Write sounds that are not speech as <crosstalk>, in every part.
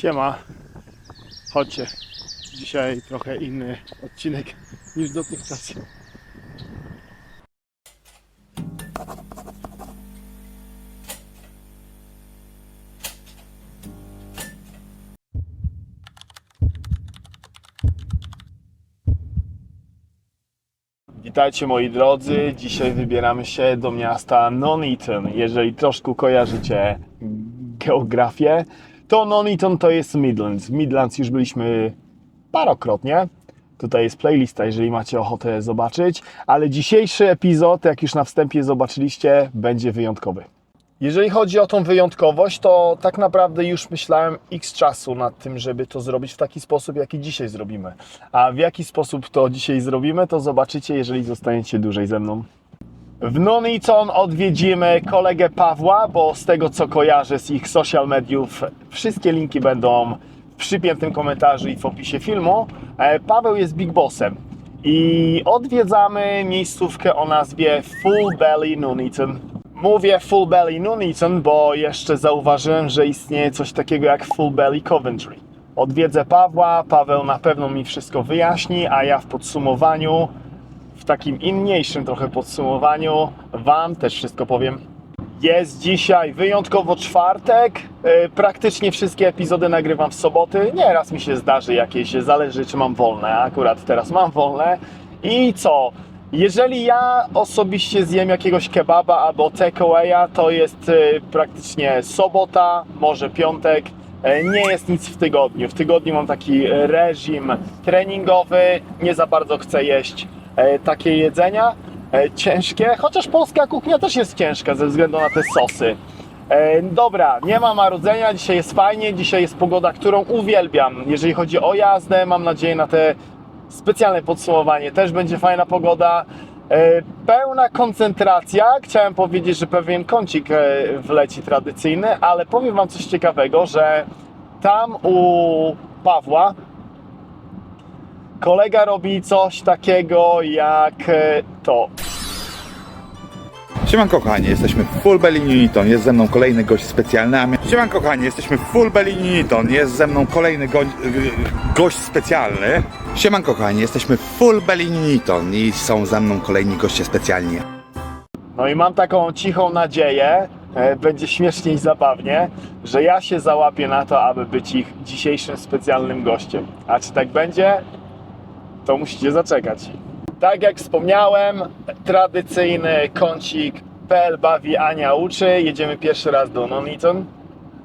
Siema. Chodźcie. Dzisiaj trochę inny odcinek niż dotychczas. Witajcie moi drodzy. Dzisiaj wybieramy się do miasta Nuneaton. Jeżeli troszkę kojarzycie geografię, to Nuneaton to jest Midlands. W Midlands już byliśmy parokrotnie. Tutaj jest playlista, jeżeli macie ochotę zobaczyć. Ale dzisiejszy epizod, jak już na wstępie zobaczyliście, będzie wyjątkowy. Jeżeli chodzi o tą wyjątkowość, to tak naprawdę już myślałem x czasu nad tym, żeby to zrobić w taki sposób, jaki dzisiaj zrobimy. A w jaki sposób to dzisiaj zrobimy, to zobaczycie, jeżeli zostaniecie dłużej ze mną. W Nuneaton odwiedzimy kolegę Pawła, bo z tego co kojarzę z ich social mediów, wszystkie linki będą w przypiętym komentarzu i w opisie filmu. E, Paweł jest Big Bossem i odwiedzamy miejscówkę o nazwie Full Belly Nuneaton. Mówię Full Belly Nuneaton, bo jeszcze zauważyłem, że istnieje coś takiego jak Full Belly Coventry. Odwiedzę Pawła, Paweł na pewno mi wszystko wyjaśni, a ja w podsumowaniu w takim inniejszym trochę podsumowaniu Wam też wszystko powiem. Jest dzisiaj wyjątkowo czwartek. Yy, Praktycznie wszystkie epizody nagrywam w soboty. Nieraz mi się zdarzy jakieś, zależy czy mam wolne. Akurat teraz mam wolne. I co? Jeżeli ja osobiście zjem jakiegoś kebaba albo takeawaya, to jest yy, praktycznie sobota, może piątek. E, Nie jest nic w tygodniu. W tygodniu mam taki reżim treningowy. Nie za bardzo chcę jeść e, takie jedzenia e, ciężkie, chociaż polska kuchnia też jest ciężka ze względu na te sosy. E, Dobra, nie ma marudzenia, dzisiaj jest fajnie, dzisiaj jest pogoda, którą uwielbiam. Jeżeli chodzi o jazdę, mam nadzieję na te specjalne podsumowanie, też będzie fajna pogoda. E, Pełna koncentracja. Chciałem powiedzieć, że pewien kącik e, wleci tradycyjny, ale powiem Wam coś ciekawego, że tam u Pawła kolega robi coś takiego jak e, to. Siemanko kochani, jesteśmy w Full Belly Uniton, jest ze mną kolejny gość specjalny. A. Siemanko kochani, jesteśmy w Full Belly Uniton, jest ze mną kolejny go... y, gość specjalny. Siemanko kochani, jesteśmy w Full Belly Uniton i są ze mną kolejni goście specjalni. No i mam taką cichą nadzieję, e, będzie śmiesznie i zabawnie, że ja się załapię na to, aby być ich dzisiejszym specjalnym gościem. A czy tak będzie, to musicie zaczekać. Tak jak wspomniałem, tradycyjny kącik PL bawi Ania uczy. Jedziemy pierwszy raz do Nuneaton.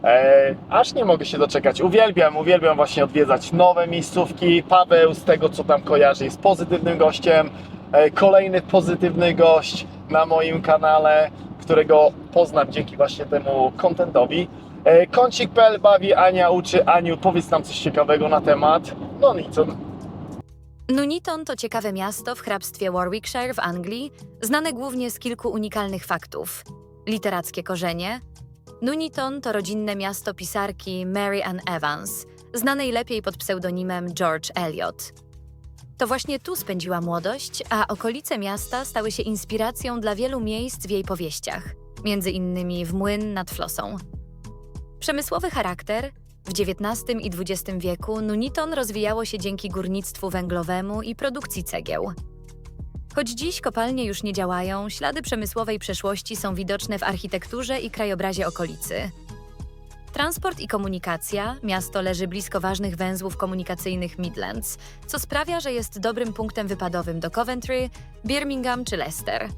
E, aż nie mogę się doczekać. Uwielbiam, uwielbiam właśnie odwiedzać nowe miejscówki. Paweł, z tego co tam kojarzy, jest pozytywnym gościem. E, kolejny pozytywny gość na moim kanale, którego poznam dzięki właśnie temu contentowi. E, Kącik.pl bawi Ania uczy. Aniu, powiedz nam coś ciekawego na temat Nuneaton. Nuneaton to ciekawe miasto w hrabstwie Warwickshire w Anglii, znane głównie z kilku unikalnych faktów. Literackie korzenie. Nuneaton to rodzinne miasto pisarki Mary Ann Evans, znanej lepiej pod pseudonimem George Eliot. To właśnie tu spędziła młodość, a okolice miasta stały się inspiracją dla wielu miejsc w jej powieściach, między innymi w Młyn nad Flosą. Przemysłowy charakter w XIX i XX wieku Nuneaton rozwijało się dzięki górnictwu węglowemu i produkcji cegieł. Choć dziś kopalnie już nie działają, ślady przemysłowej przeszłości są widoczne w architekturze i krajobrazie okolicy. Transport i komunikacja. Miasto leży blisko ważnych węzłów komunikacyjnych Midlands, co sprawia, że jest dobrym punktem wypadowym do Coventry, Birmingham czy Leicester.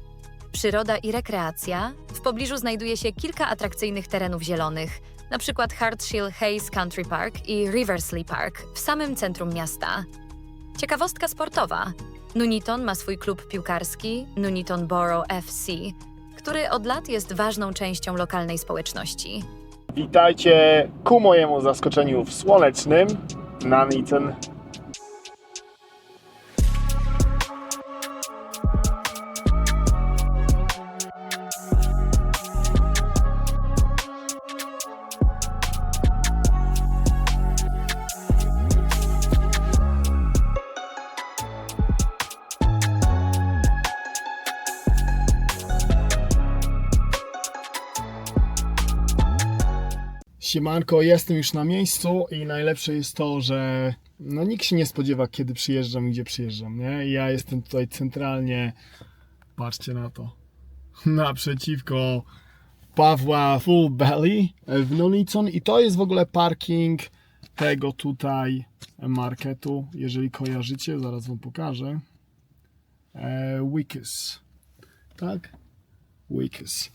Przyroda i rekreacja. W pobliżu znajduje się kilka atrakcyjnych terenów zielonych, np. Hartshill Hayes Country Park i Riversley Park w samym centrum miasta. Ciekawostka sportowa. Nuneaton ma swój klub piłkarski Nuneaton Borough FC, który od lat jest ważną częścią lokalnej społeczności. Witajcie ku mojemu zaskoczeniu w słonecznym Nuneaton. Siemanko, jestem już na miejscu i najlepsze jest to, że no nikt się nie spodziewa, kiedy przyjeżdżam i gdzie przyjeżdżam, nie? Ja jestem tutaj centralnie, patrzcie na to, <laughs> naprzeciwko Pawła Full Belly w Nulicon i to jest w ogóle parking tego tutaj marketu, jeżeli kojarzycie, zaraz wam pokażę. E, Wikis, tak? Wikis.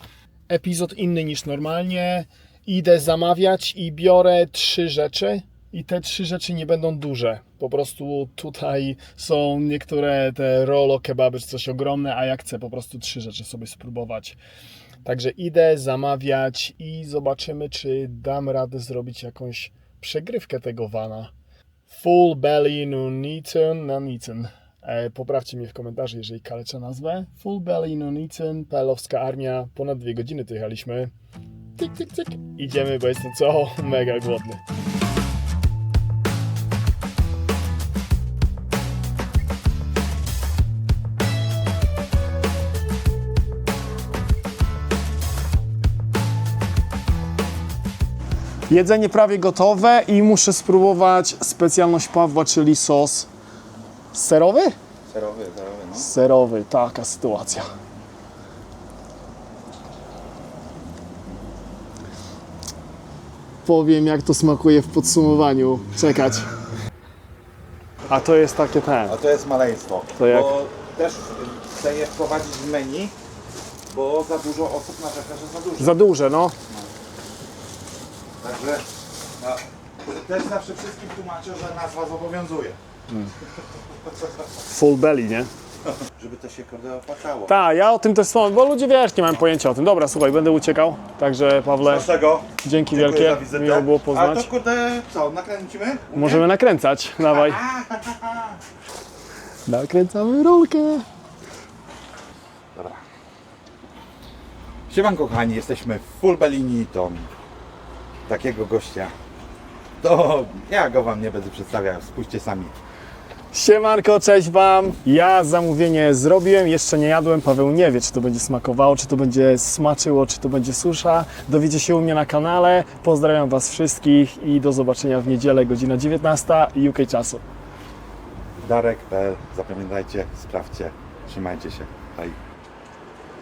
Epizod inny niż normalnie. Idę zamawiać i biorę trzy rzeczy. I te trzy rzeczy nie będą duże. Po prostu tutaj są niektóre te rolo kebaby czy coś ogromne, a ja chcę po prostu trzy rzeczy sobie spróbować. Także idę zamawiać i zobaczymy, czy dam radę zrobić jakąś przegrywkę tego vana. Full belly Nuneaton Nuneaton. E, poprawcie mnie w komentarzu, jeżeli kaleczę nazwę. Full belly Nuneaton, Pelowska armia. Ponad dwie godziny tu jechaliśmy. Tyk, tyk, tyk. Idziemy, bo jestem co? <laughs> Mega głodny. Jedzenie prawie gotowe i muszę spróbować specjalność Pawła, czyli sos serowy? Serowy, serowy, no. Serowy, taka sytuacja. Powiem, jak to smakuje w podsumowaniu. Czekać. A to jest takie ten. A to jest maleństwo. To jak? Bo też chcę je wprowadzić w menu, bo za dużo osób narzeka, że za dużo. Za duże, no. Także no, też zawsze wszystkim tłumaczę, że nazwa zobowiązuje. Full belly, nie? <laughs> Żeby to się kurde opłacało. Tak, ja o tym też wspomnę, bo ludzie wiesz, nie mają pojęcia o tym. Dobra, słuchaj, będę uciekał. Także Pawle, Dlaczego? dzięki Dziękuję za wielkie. wizytę. Miło było A poznać. to kurde, co, nakręcimy? Możemy nakręcać. Dawaj. <laughs> Nakręcamy rolkę. Dobra. Sieman kochani, jesteśmy w Full Beliniton. Takiego gościa. To ja go wam nie będę przedstawiał, spójrzcie sami. Siemanko, cześć Wam. Ja zamówienie zrobiłem, jeszcze nie jadłem. Paweł nie wie, czy to będzie smakowało, czy to będzie smaczyło, czy to będzie susza. Dowiecie się u mnie na kanale. Pozdrawiam Was wszystkich i do zobaczenia w niedzielę, godzina 19 UK czasu. Darek.pl, zapamiętajcie, sprawdźcie, trzymajcie się. Hej.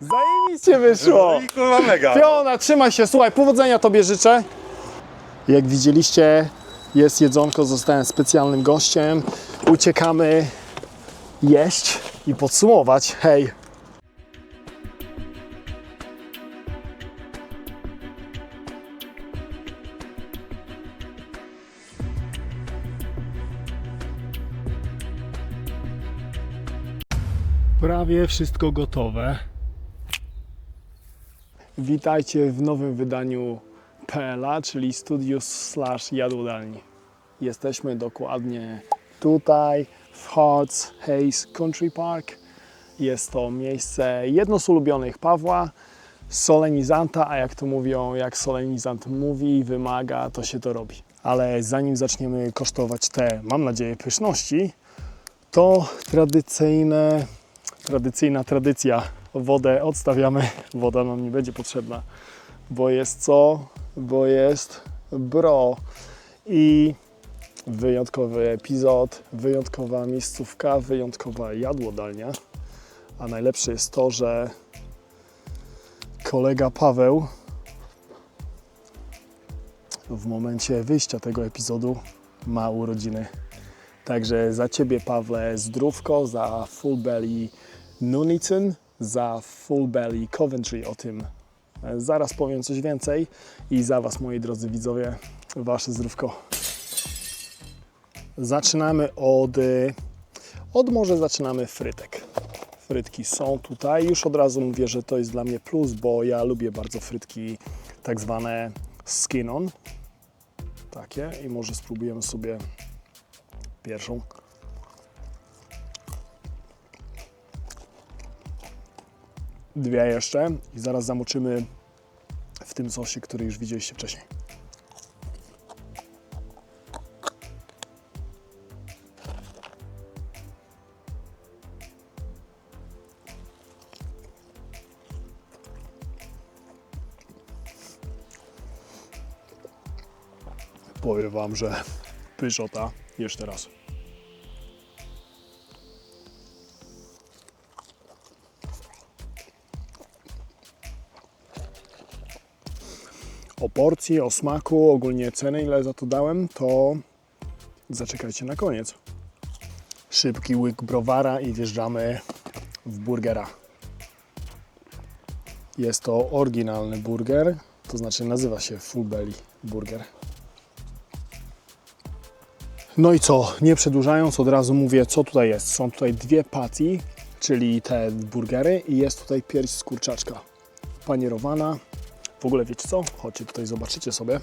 Zajebiście wyszło! I kurwa mega. Fiona, trzymaj się, słuchaj, powodzenia Tobie życzę. Jak widzieliście, jest jedzonko, zostałem specjalnym gościem. Uciekamy jeść i podsumować. Hej! Prawie wszystko gotowe. Witajcie w nowym wydaniu PLA, czyli Studios slash Jadłodalni. Jesteśmy dokładnie tutaj w Hearts Hayes Country Park. Jest to miejsce jedno z ulubionych Pawła, solenizanta, a jak to mówią, jak solenizant mówi, wymaga, to się to robi. Ale zanim zaczniemy kosztować te, mam nadzieję, pyszności, to tradycyjne, tradycyjna tradycja. Wodę odstawiamy, woda nam nie będzie potrzebna, bo jest co? Bo jest bro. I wyjątkowy epizod, wyjątkowa miejscówka, wyjątkowa jadłodalnia. A najlepsze jest to, że kolega Paweł w momencie wyjścia tego epizodu ma urodziny. Także za Ciebie, Pawle, zdrówko, za Full Belly Nuneaton, za Full Belly Coventry, o tym zaraz powiem coś więcej i za Was, moi drodzy widzowie, Wasze zdrówko. Zaczynamy od, e, od może zaczynamy frytek. Frytki są tutaj. Już od razu mówię, że to jest dla mnie plus, bo ja lubię bardzo frytki tak zwane skin on. Takie i może spróbujemy sobie pierwszą. Dwie jeszcze i zaraz zamoczymy w tym sosie, który już widzieliście wcześniej. Powiem Wam, że pyszota jeszcze raz. Porcji, o smaku, ogólnie ceny, ile za to dałem, to zaczekajcie na koniec. Szybki łyk browara i wjeżdżamy w burgera. Jest to oryginalny burger, to znaczy nazywa się Full Belly Burger. No i co, nie przedłużając, od razu mówię, co tutaj jest. Są tutaj dwie patty, czyli te burgery i jest tutaj pierś z kurczaczka. Panierowana. W ogóle wiecie co? Chodźcie tutaj, zobaczycie sobie.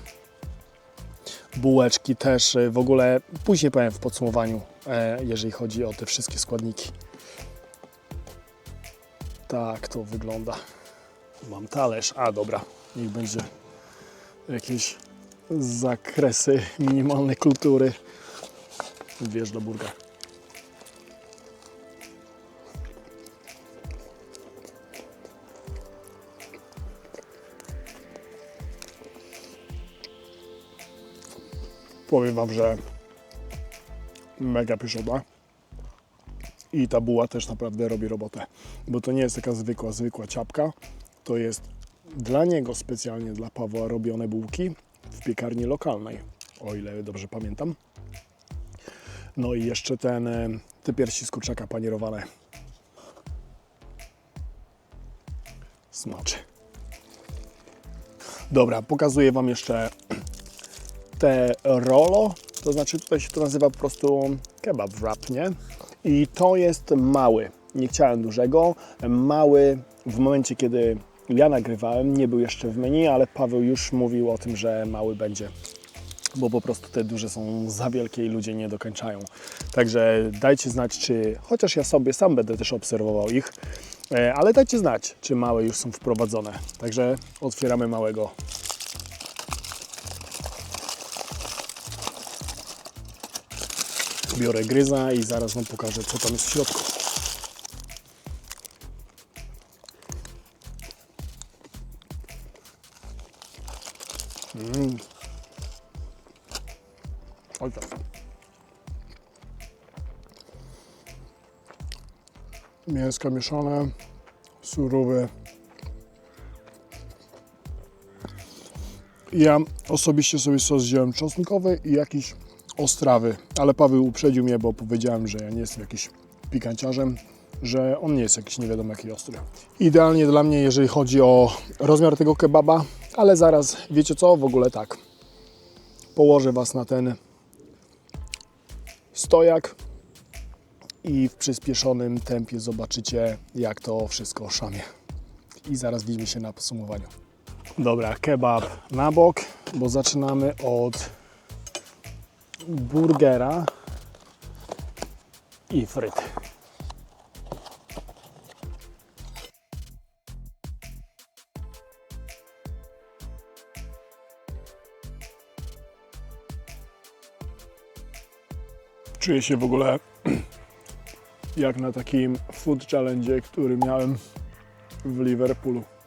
Bułeczki też, y, w ogóle później powiem w podsumowaniu, e, jeżeli chodzi o te wszystkie składniki. Tak to wygląda. Mam talerz, a dobra, niech będzie jakieś zakresy minimalnej kultury. Wiesz do Powiem Wam, że mega pyszota. I ta buła też naprawdę robi robotę, bo to nie jest taka zwykła, zwykła ciapka. To jest dla niego specjalnie, dla Pawła robione bułki w piekarni lokalnej, o ile dobrze pamiętam. No i jeszcze ten, e, te piersi z kurczaka panierowane. Smaczy. Dobra, pokazuję Wam jeszcze te rolo, to znaczy tutaj się to nazywa po prostu kebab wrap, nie? I to jest mały, nie chciałem dużego, mały w momencie, kiedy ja nagrywałem, nie był jeszcze w menu, ale Paweł już mówił o tym, że mały będzie, bo po prostu te duże są za wielkie i ludzie nie dokończają. Także dajcie znać, czy, chociaż ja sobie sam będę też obserwował ich, e, ale dajcie znać, czy małe już są wprowadzone. Także otwieramy małego Biorę gryza i zaraz Wam pokażę, co tam jest w środku. Mm. Oj tak. Mięska mieszane, surowe. Ja osobiście sobie sos wziąłem czosnkowy i jakiś ostrawy, ale Paweł uprzedził mnie, bo powiedziałem, że ja nie jestem jakiś pikanciarzem, że on nie jest jakiś nie wiadomo jaki ostry. Idealnie dla mnie, jeżeli chodzi o rozmiar tego kebaba, ale zaraz, wiecie co, w ogóle tak. Położę Was na ten stojak i w przyspieszonym tempie zobaczycie, jak to wszystko szamie. I zaraz widzimy się na podsumowaniu. Dobra, kebab na bok, bo zaczynamy od burgera i fryty. Czuję się w ogóle <clears throat> jak na takim food challenge, który miałem w Liverpoolu.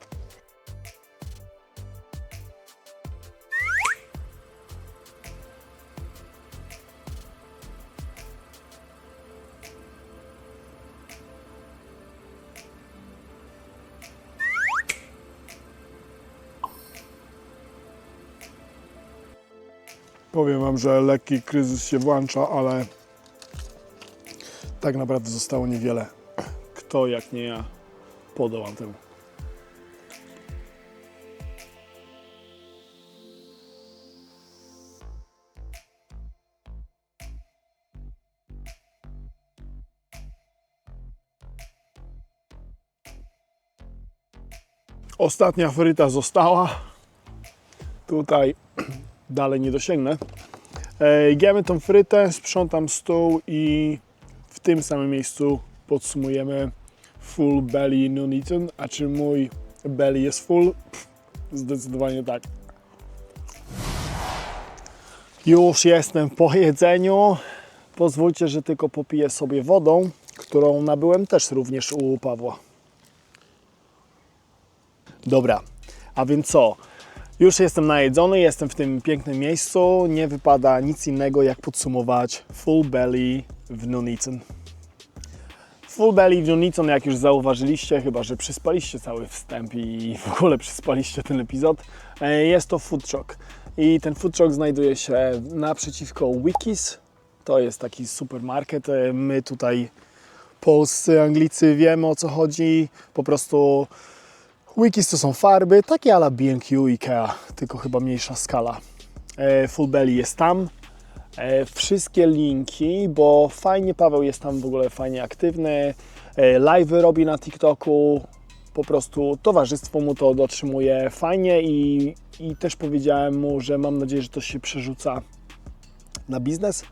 Powiem Wam, że lekki kryzys się włącza, ale tak naprawdę zostało niewiele. Kto jak nie ja podołam temu. Ostatnia fryta została. Tutaj dalej nie dosięgnę. Jemy tą frytę, sprzątam stół i w tym samym miejscu podsumujemy full belly Nuneaton. A czy mój belly jest full? Zdecydowanie tak. Już jestem po jedzeniu. Pozwólcie, że tylko popiję sobie wodą, którą nabyłem też również u Pawła. Dobra, a więc co? Już jestem najedzony, jestem w tym pięknym miejscu. Nie wypada nic innego jak podsumować full belly w Nuneaton. Full belly w Nuneaton, jak już zauważyliście, chyba że przyspaliście cały wstęp i <laughs> w ogóle przyspaliście ten epizod, e, jest to food truck. I ten food truck znajduje się naprzeciwko Wikis. To jest taki supermarket. E, My tutaj, polscy Anglicy, wiemy o co chodzi. Po prostu Wikis to są farby, takie ala B&Q, Ikea, tylko chyba mniejsza skala. E, Full belly jest tam. E, Wszystkie linki, bo fajnie Paweł jest tam w ogóle fajnie aktywny. E, Live robi na TikToku. Po prostu towarzystwo mu to dotrzymuje fajnie i, i też powiedziałem mu, że mam nadzieję, że to się przerzuca na biznes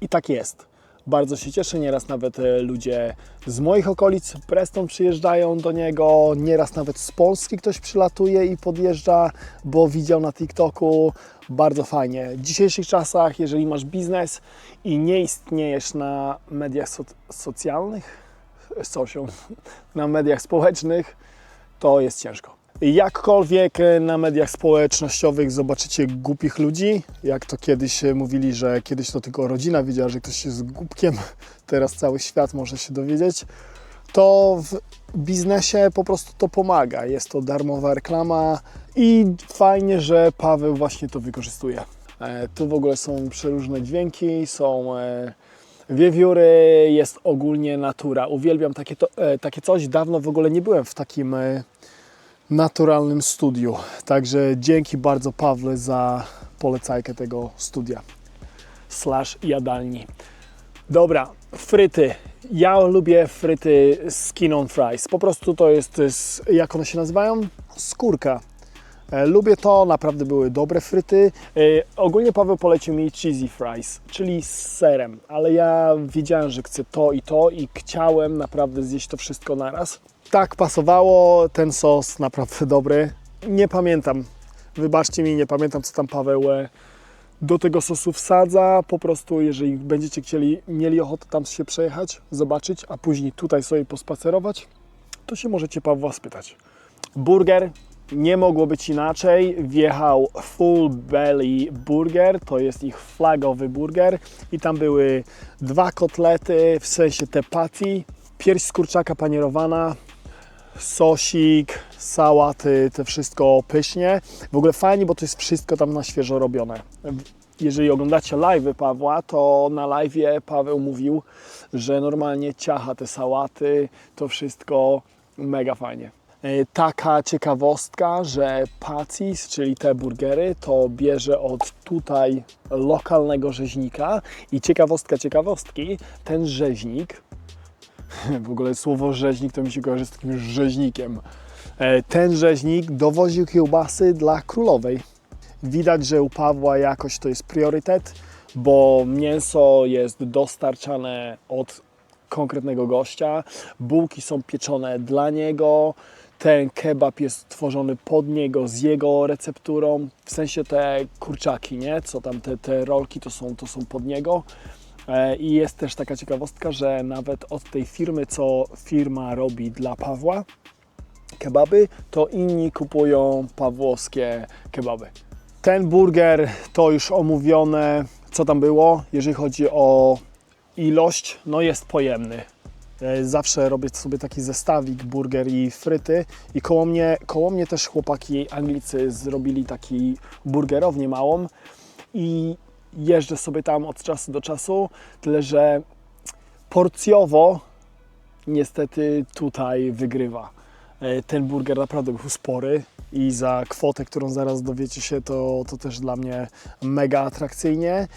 i tak jest. Bardzo się cieszę, nieraz nawet e, ludzie z moich okolic Preston przyjeżdżają do niego, nieraz nawet z Polski ktoś przylatuje i podjeżdża, bo widział na TikToku. Bardzo fajnie. W dzisiejszych czasach, jeżeli masz biznes i nie istniejesz na mediach so- socjalnych, social, <laughs> na mediach społecznych, to jest ciężko. Jakkolwiek e, na mediach społecznościowych zobaczycie głupich ludzi, jak to kiedyś e, mówili, że kiedyś to tylko rodzina wiedziała, że ktoś jest głupkiem, <laughs> teraz cały świat może się dowiedzieć, to w biznesie po prostu to pomaga. Jest to darmowa reklama i fajnie, że Paweł właśnie to wykorzystuje. E, Tu w ogóle są przeróżne dźwięki, są wiewióry, jest ogólnie natura. Uwielbiam takie, to, takie coś. Dawno w ogóle nie byłem w takim naturalnym studiu. Także dzięki bardzo Pawle za polecajkę tego studia slash jadalni. Dobra, fryty. Ja lubię fryty skin on fries. Po prostu to jest, jak one się nazywają? Skórka. E, Lubię to, naprawdę były dobre fryty. E, Ogólnie Paweł polecił mi cheesy fries, czyli z serem, ale ja wiedziałem, że chcę to i to i chciałem naprawdę zjeść to wszystko naraz. Tak pasowało, ten sos naprawdę dobry. Nie pamiętam, wybaczcie mi, nie pamiętam co tam Paweł e, do tego sosu wsadza. Po prostu, jeżeli będziecie chcieli, mieli ochotę tam się przejechać, zobaczyć, a później tutaj sobie pospacerować, to się możecie Pawła spytać. Burger nie mogło być inaczej. Wjechał Full Belly Burger, to jest ich flagowy burger. I tam były dwa kotlety, w sensie te patty, pierś z kurczaka panierowana, sosik, sałaty, to wszystko pysznie. W ogóle fajnie, bo to jest wszystko tam na świeżo robione. Jeżeli oglądacie live Pawła, to na live Paweł mówił, że normalnie ciacha te sałaty, to wszystko mega fajnie. E, Taka ciekawostka, że Pacis, czyli te burgery, to bierze od tutaj lokalnego rzeźnika i ciekawostka ciekawostki, ten rzeźnik <laughs> w ogóle słowo rzeźnik to mi się kojarzy z takim rzeźnikiem. E, Ten rzeźnik dowoził kiełbasy dla królowej. Widać, że u Pawła jakoś to jest priorytet, bo mięso jest dostarczane od konkretnego gościa, bułki są pieczone dla niego, ten kebab jest tworzony pod niego, z jego recepturą, w sensie te kurczaki, nie? Co tam, te, te rolki to są, to są pod niego. E, I jest też taka ciekawostka, że nawet od tej firmy, co firma robi dla Pawła kebaby, to inni kupują pawłowskie kebaby. Ten burger to już omówione, co tam było, jeżeli chodzi o ilość, no jest pojemny. E, Zawsze robię sobie taki zestawik burger i fryty i koło mnie, koło mnie też chłopaki Anglicy zrobili taki burgerownię małą i jeżdżę sobie tam od czasu do czasu, tyle że porcjowo niestety tutaj wygrywa. E, Ten burger naprawdę był spory i za kwotę, którą zaraz dowiecie się, to, to też dla mnie mega atrakcyjnie.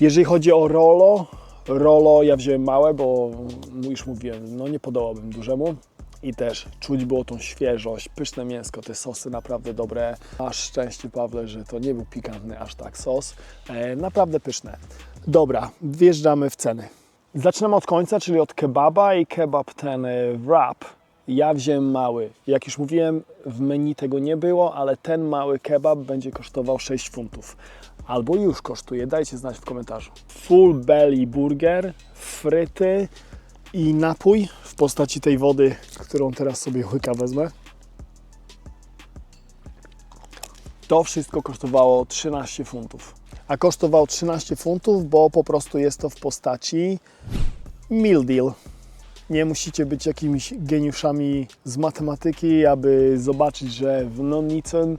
Jeżeli chodzi o Rolo, Rolo ja wziąłem małe, bo już mówiłem, no nie podołałbym dużemu. I też czuć było tą świeżość, pyszne mięsko, te sosy naprawdę dobre. Masz szczęście, Pawle, że to nie był pikantny aż tak sos. E, naprawdę pyszne. Dobra, wjeżdżamy w ceny. Zaczynamy od końca, czyli od kebaba i kebab ten e, wrap. Ja wziąłem mały. Jak już mówiłem, w menu tego nie było, ale ten mały kebab będzie kosztował 6 funtów. Albo już kosztuje, dajcie znać w komentarzu. Full belly burger, fryty i napój w postaci tej wody, którą teraz sobie łyka wezmę. To wszystko kosztowało 13 funtów. A kosztowało 13 funtów, bo po prostu jest to w postaci meal deal. Nie musicie być jakimiś geniuszami z matematyki, aby zobaczyć, że w Noniton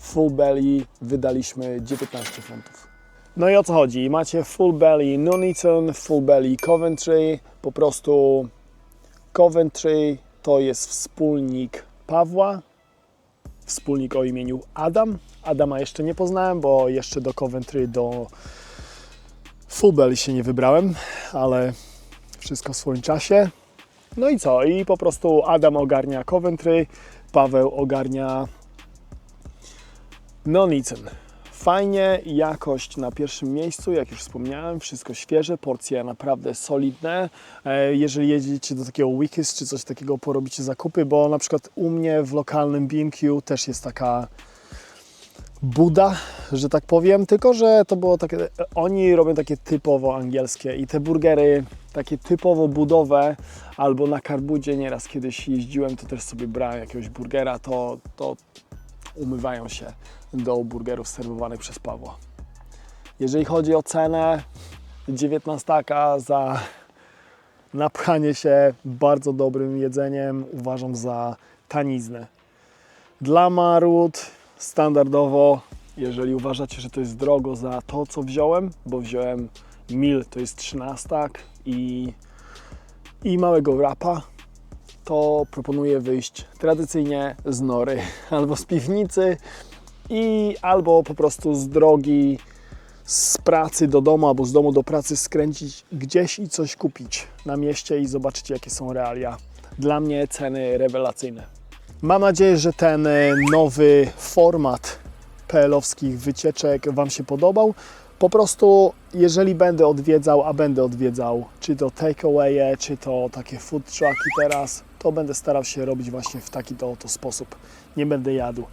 Full Belly wydaliśmy 19 funtów. No i o co chodzi? Macie Full Belly Nuneaton, Full Belly Coventry. Po prostu Coventry to jest wspólnik Pawła, wspólnik o imieniu Adam. Adama jeszcze nie poznałem, bo jeszcze do Coventry, do Full Belly się nie wybrałem, ale wszystko w swoim czasie. No i co? I po prostu Adam ogarnia Coventry, Paweł ogarnia Nuneaton. Fajnie, jakość na pierwszym miejscu, jak już wspomniałem, wszystko świeże, porcje naprawdę solidne. E, Jeżeli jedziecie do takiego Wikis czy coś takiego, porobicie zakupy, bo na przykład u mnie w lokalnym BQ też jest taka Buda, że tak powiem, tylko że to było takie, oni robią takie typowo angielskie i te burgery takie typowo budowe albo na Karbudzie nieraz kiedyś jeździłem, to też sobie brałem jakiegoś burgera, to, to umywają się do burgerów serwowanych przez Pawła. Jeżeli chodzi o cenę, 19 za napchanie się bardzo dobrym jedzeniem uważam za taniznę. Dla Marut standardowo, jeżeli uważacie, że to jest drogo za to, co wziąłem, bo wziąłem mil, to jest 13 i, i małego wrapa, to proponuję wyjść tradycyjnie z nory <laughs> albo z piwnicy i albo po prostu z drogi z pracy do domu albo z domu do pracy skręcić gdzieś i coś kupić na mieście i zobaczyć jakie są realia. Dla mnie ceny rewelacyjne. Mam nadzieję, że ten e, nowy format PL-owskich wycieczek Wam się podobał. Po prostu, jeżeli będę odwiedzał, a będę odwiedzał, czy to takeawaye, czy to takie food trucki teraz, to będę starał się robić właśnie w taki to oto sposób. Nie będę jadł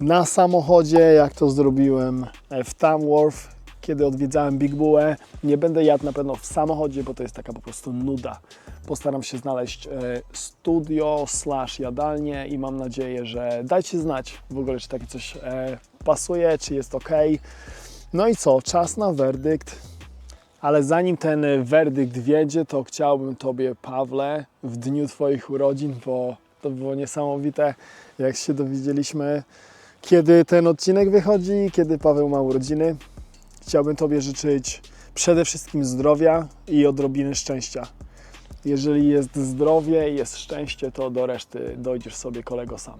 na samochodzie, jak to zrobiłem e, w Tamworth, kiedy odwiedzałem Big Bullę. Nie będę jadł na pewno w samochodzie, bo to jest taka po prostu nuda. Postaram się znaleźć e, studio slash jadalnię i mam nadzieję, że dajcie znać w ogóle, czy takie coś e, pasuje, czy jest ok. No i co? Czas na werdykt. Ale zanim ten werdykt wiedzie, to chciałbym Tobie, Pawle, w dniu Twoich urodzin, bo to było niesamowite, jak się dowiedzieliśmy, kiedy ten odcinek wychodzi, kiedy Paweł ma urodziny. Chciałbym Tobie życzyć przede wszystkim zdrowia i odrobiny szczęścia. Jeżeli jest zdrowie i jest szczęście, to do reszty dojdziesz sobie kolego sam.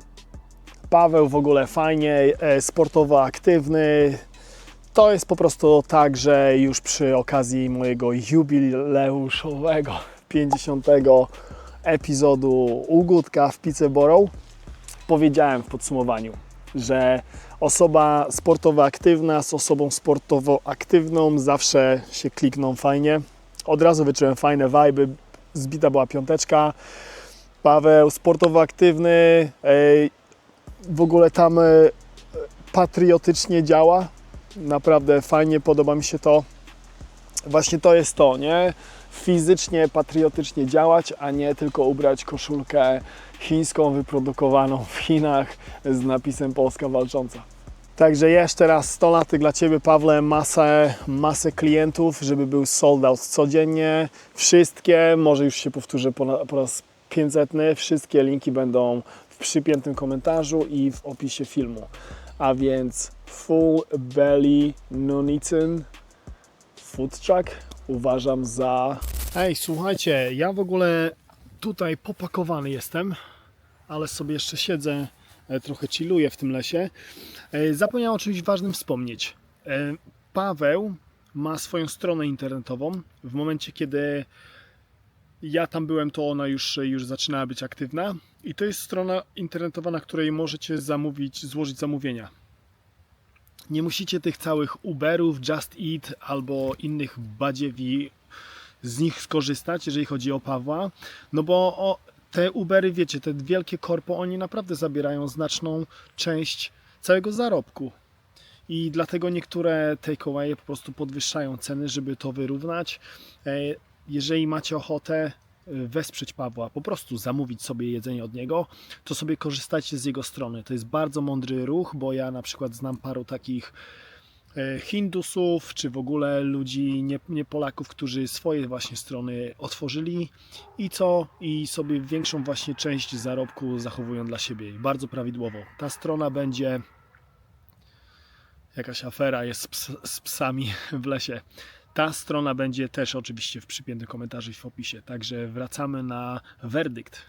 Paweł w ogóle fajnie, e, sportowo aktywny. To jest po prostu tak, że już przy okazji mojego jubileuszowego 50 epizodu Ugódka w Pizzeborough powiedziałem w podsumowaniu, że osoba sportowo aktywna z osobą sportowo aktywną zawsze się klikną fajnie. Od razu wyczułem fajne vibe, zbita była piąteczka. Paweł sportowo aktywny, w ogóle tam e, patriotycznie działa. Naprawdę fajnie, podoba mi się to. Właśnie to jest to, nie? Fizycznie, patriotycznie działać, a nie tylko ubrać koszulkę chińską wyprodukowaną w Chinach z napisem Polska walcząca. Także jeszcze raz 100 laty dla Ciebie, Pawle, masę, masę klientów, żeby był sold out codziennie. Wszystkie, może już się powtórzę po, po raz 500, wszystkie linki będą w przypiętym komentarzu i w opisie filmu. A więc Full Belly Nuneaton Food Truck uważam za... Ej, słuchajcie, ja w ogóle tutaj popakowany jestem, ale sobie jeszcze siedzę, e, trochę chilluję w tym lesie. E, Zapomniałem o czymś ważnym wspomnieć. E, Paweł ma swoją stronę internetową. W momencie, kiedy ja tam byłem, to ona już, już zaczynała być aktywna. I to jest strona internetowa, na której możecie zamówić, złożyć zamówienia. Nie musicie tych całych Uberów, Just Eat albo innych badziewi z nich skorzystać, jeżeli chodzi o Pawła. No bo o, te Ubery, wiecie, te wielkie korpo, oni naprawdę zabierają znaczną część całego zarobku. I dlatego niektóre takeawaye po prostu podwyższają ceny, żeby to wyrównać. E, Jeżeli macie ochotę, wesprzeć Pawła, po prostu zamówić sobie jedzenie od niego, to sobie korzystajcie z jego strony. To jest bardzo mądry ruch, bo ja na przykład znam paru takich e, Hindusów, czy w ogóle ludzi nie, nie Polaków, którzy swoje właśnie strony otworzyli i co? I sobie większą właśnie część zarobku zachowują dla siebie. Bardzo prawidłowo. Ta strona będzie jakaś afera jest z, ps- z psami w lesie. Ta strona będzie też oczywiście w przypiętym komentarzu i w opisie. Także wracamy na werdykt.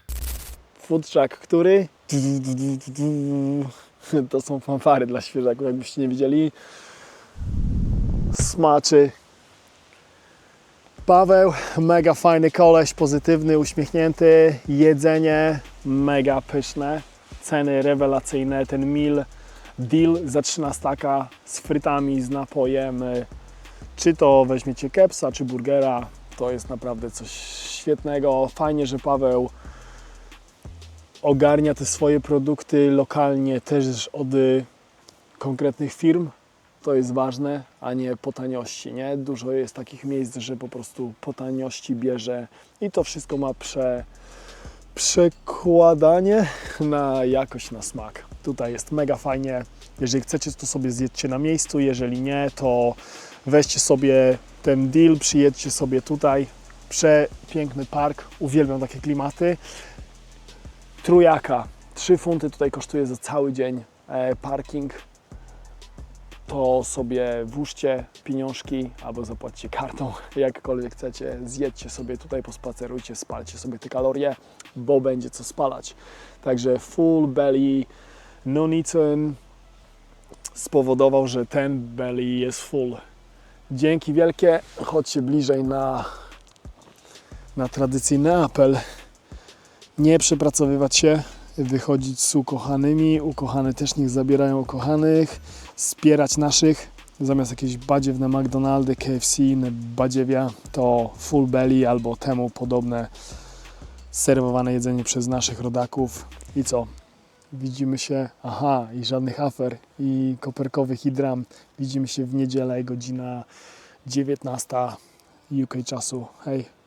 Truck, który? To są fanfary dla świeżaków, jakbyście nie widzieli. Smaczy. Paweł, mega fajny koleś, pozytywny, uśmiechnięty. Jedzenie mega pyszne. Ceny rewelacyjne. Ten meal deal za 13 z frytami, z napojem. Czy to weźmiecie kepsa, czy burgera, to jest naprawdę coś świetnego. Fajnie, że Paweł ogarnia te swoje produkty lokalnie też od konkretnych firm. To jest ważne, a nie po taniości. Nie? Dużo jest takich miejsc, że po prostu po taniości bierze i to wszystko ma prze, przekładanie na jakość, na smak. Tutaj jest mega fajnie. Jeżeli chcecie, to sobie zjedźcie na miejscu. Jeżeli nie, to weźcie sobie ten deal, przyjedźcie sobie tutaj. Przepiękny park, uwielbiam takie klimaty trójaka. 3 funty tutaj kosztuje za cały dzień e, parking. To sobie włóżcie pieniążki albo zapłaćcie kartą, <laughs> jakkolwiek chcecie. Zjedźcie sobie tutaj, pospacerujcie, spalcie sobie te kalorie, bo będzie co spalać. Także full belly Nuneaton spowodował, że ten belly jest full. Dzięki wielkie. Chodźcie bliżej na, na tradycyjny apel. Nie przepracowywać się, wychodzić z ukochanymi, ukochane też niech zabierają ukochanych, wspierać naszych, zamiast jakieś badziewne McDonaldy, KFC, inne badziewia, to full belly albo temu podobne serwowane jedzenie przez naszych rodaków. I co? Widzimy się, aha, i żadnych afer, i koperkowych, i dram. Widzimy się w niedzielę, godzina 19 UK czasu. Hej!